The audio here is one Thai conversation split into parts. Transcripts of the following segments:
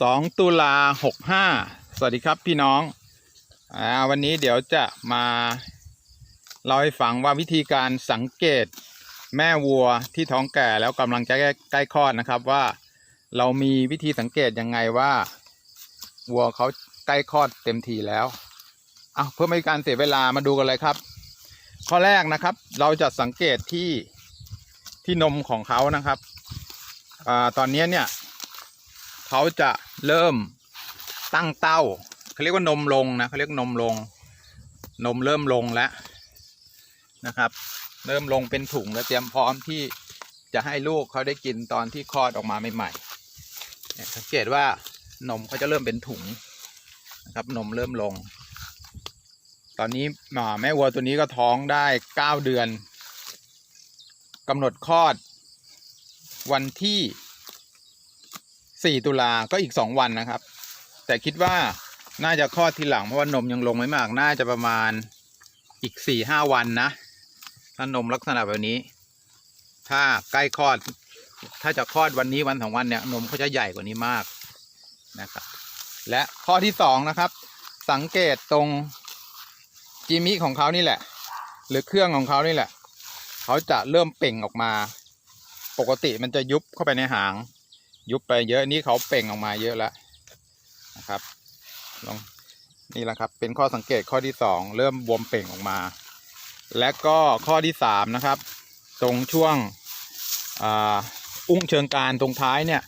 2ตุลา65สวัสดีครับพี่น้องอ่าวันนี้เดี๋ยวจะมาเล่าให้ฟังว่าวิธีการสังเกตแม่วัวที่ท้องแก่แล้วกำลังจะใกล้คลอดนะครับว่า เรามีวิธีสังเกตยังไงว่า วัวเขาใกล้คลอดเต็มทีแล้วอะเพื่อไม่ให้การเสียเวลามาดูกันเลยครับ ข้อแรกนะครับ เราจะสังเกตที่ที่นมของเขานะครับอตอนนี้เนี่ย เขาจะเริ่มตั้งเต้าเขาเรียกว่านมลงนะเขาเรียกนมลง นมเริ่มลงแล้วนะครับ เริ่มลงเป็นถุงแล้วเตรียมพร้อมที่จะให้ลูกเขาได้กินตอนที่คลอดออกมาใหม่ๆสังเกตว่านมเขาจะเริ่มเป็นถุงนะครับนมเริ่มลง ตอนนี้หมาแม่วัวตัวนี้ก็ท้องได้เก้าเดือนกำหนดคลอดวันที่ 4ตุลาก็อีก2วันนะครับ แต่คิดว่าน่าจะคลอดทีหลังเพราะว่านมยังลงไม่มาก น่าจะประมาณอีก4-5วันนะ ถ้านมลักษณะแบบนี้ ถ้าใกล้คลอด ถ้าจะคลอดวันนี้วันสองวันเนี่ยนมเขาจะใหญ่กว่านี้มากนะครับ และข้อที่สองนะครับ สังเกตตรงจิมิของเขานี่แหละ หรือเครื่องของเขานี่แหละ เขาจะเริ่มเปล่งออกมา ปกติมันจะยุบเข้าไปในหาง ยุบไปเยอะนี่เขาเปล่งออกมาเยอะแล้วนะครับลองนี่แหละครับ เป็นข้อสังเกตข้อที่สองเริ่มบวมเปล่งออกมา และก็ข้อที่สามนะครับ ตรงช่วงออุ้งเชิงกรานตรงท้ายเนี่ย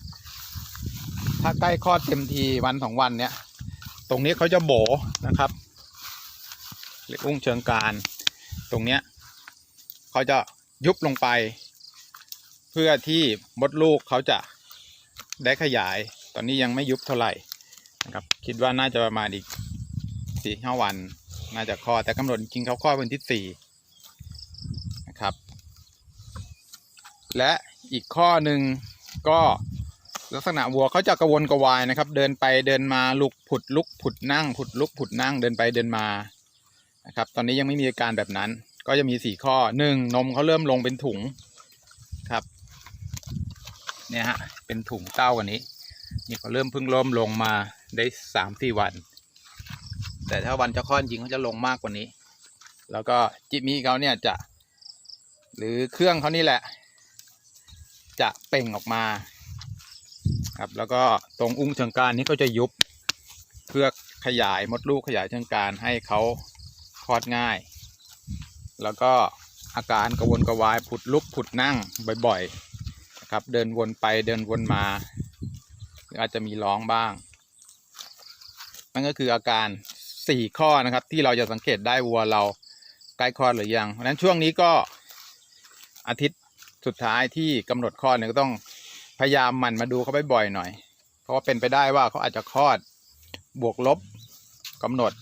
ถ้าใกล้คลอดเต็มทีวันสองวันเนี่ย ตรงนี้เขาจะโบนะครับเรียกอุ้งเชิงกรานตรงเนี้ยเขาจะยุบลงไป เพื่อที่มดลูกเขาจะ ได้ขยาย ตอนนี้ยังไม่ยุบเท่าไหร่นะครับ คิดว่าน่าจะประมาณอีกสี่ห้าวัน น่าจะคลอดแต่กำหนดจริงเขาคลอดวันที่สี่นะครับ และอีกข้อหนึ่งก็ลักษณะวัวเขาจะกระวนกระวายนะครับ เดินไปเดินมาลุกผุดลุกผุดนั่งผุดลุกผุดนั่งเดินไปเดินมานะครับ ตอนนี้ยังไม่มีอาการแบบนั้น ก็จะมีสี่ข้อหนึ่งนมเขาเริ่มลงเป็นถุงครับ เนี่ยฮะเป็นถุงเต้ากันนี้ นี่เขาเริ่มเพิ่งเริ่มลงมาได้สามสี่วัน แต่ถ้าวันจะคลอดจริงเขาจะลงมากกว่านี้ แล้วก็จิมีเขาเนี่ยจะ หรือเครื่องเขานี่แหละ จะเป่งออกมา ครับแล้วก็ตรงอุ้งเชิงกรานนี้ก็จะยุบเพื่อขยายมดลูกขยายเชิงกรานให้เขาคลอดง่าย แล้วก็อาการกระวนกระวายผุดลุกผุดนั่งบ่อยๆ ครับ เดินวนไปเดินวนมาอาจจะมีร้องบ้าง นั่นก็คืออาการสี่ข้อนะครับ ที่เราจะสังเกตได้วัวเราใกล้คลอดหรือยังเพราะนั้นช่วงนี้ก็อาทิตย์สุดท้ายที่กำหนดคลอดเนี่ยก็ต้องพยายามหมั่นมาดูเขาบ่อยๆหน่อย เพราะว่าเป็นไปได้ว่าเขาอาจจะคลอดบวกลบกำหนด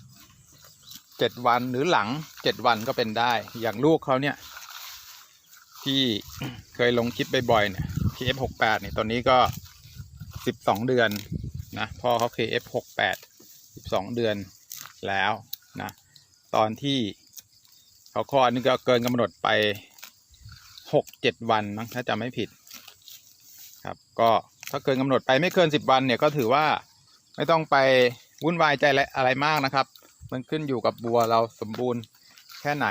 เจ็ดวันหรือหลังเจ็ดวันก็เป็นได้ อย่างลูกเขาเนี่ย ที่เคยลงคลิปบ่อยๆเนี่ย KF68 เนี่ยตอนนี้ก็สิบสองเดือนนะพ่อเขา KF68 สิบสองเดือนแล้วนะตอนที่เขาคลอดนี่ก็เกินกำหนดไปหกเจ็ดวันมั้งถ้าจำไม่ผิดครับก็ถ้าเกินกำหนดไปไม่เกินสิบวันเนี่ยก็ถือว่าไม่ต้องไปวุ่นวายใจอะไรมากนะครับ มันขึ้นอยู่กับบัวเราสมบูรณ์แค่ไหน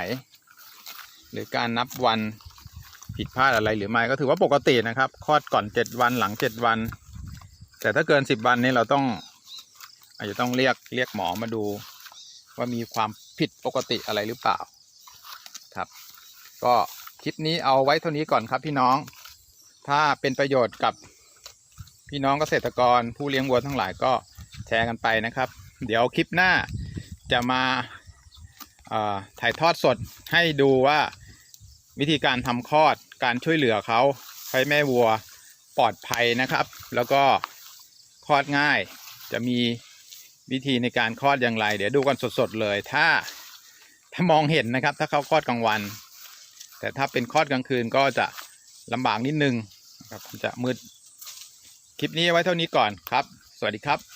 หรือการนับวัน ผิดพลาดอะไรหรือไม่ก็ถือว่าปกตินะครับคลอดก่อนเจ็ดวันหลังเจ็ดวัน แต่ถ้าเกินสิบวันนี้เราต้อง อาจจะต้องเรียกเรียกหมอมาดู ว่ามีความผิดปกติอะไรหรือเปล่าครับ ก็คลิปนี้เอาไว้เท่านี้ก่อนครับพี่น้อง ถ้าเป็นประโยชน์กับพี่น้องเกษตรกรผู้เลี้ยงวัวทั้งหลายก็แชร์กันไปนะครับ เดี๋ยวคลิปหน้าจะมาถ่ายทอดสดให้ดูว่า วิธีการทำคลอดการช่วยเหลือเขาให้แม่วัวปลอดภัยนะครับ แล้วก็คลอดง่ายจะมีวิธีในการคลอดอย่างไร เดี๋ยวดูกันสดๆเลย ถ้าถ้ามองเห็นนะครับ ถ้าเขาคลอดกลางวัน แต่ถ้าเป็นคลอดกลางคืนก็จะลำบากนิดนึงนะครับจะมืดคลิปนี้ไว้เท่านี้ก่อนครับ สวัสดีครับ